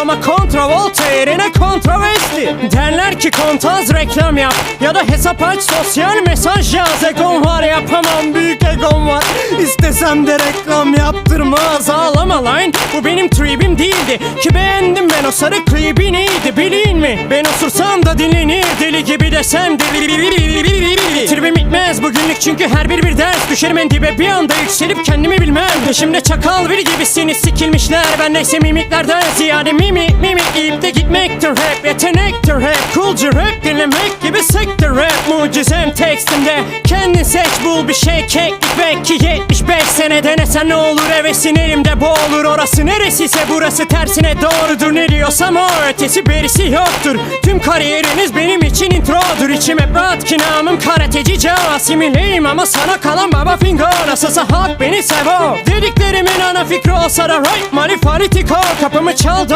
ama kontravolta yerine kontroversi Derler ki kontaz reklam yap. Ya da hesap aç sosyal mesaj yaz. Egom var yapamam büyük egom var. İstesem de reklam yaptırmaz. Ağlama lan bu benim tribim değildi. Ki beğendim ben o sarı klibi neydi bilin mi? Ben osursam da dinlenir deli gibi desem deli bitmez bugünlük çünkü her bir bir ders Düşerim en dibe bir anda yükselip kendimi bilmem. Peşimde çakal bir gibisiniz sikilmişler. Ben neyse mimiklerden ziyade mimik mimik deyip de gitmektir hep Yetenektir hep coolcu rap. Dinlemek gibi sektir rap. Mucizem tekstimde kendin seç bul bir şey. Keklik belki 75 sene denesen ne olur? Hevesin elimde boğulur. Orası neresiyse burası tersine doğrudur. Ne diyorsam o ötesi berisi yoktur. Tüm kariyeriniz benim için introdur. İçim hep rahat ki namım karateci Can Asimileyim ama sana kalan baba fingo Nasılsa halk beni sevo Dediklerimin ana fikri olsa da right Mali fanitiko Kapımı çal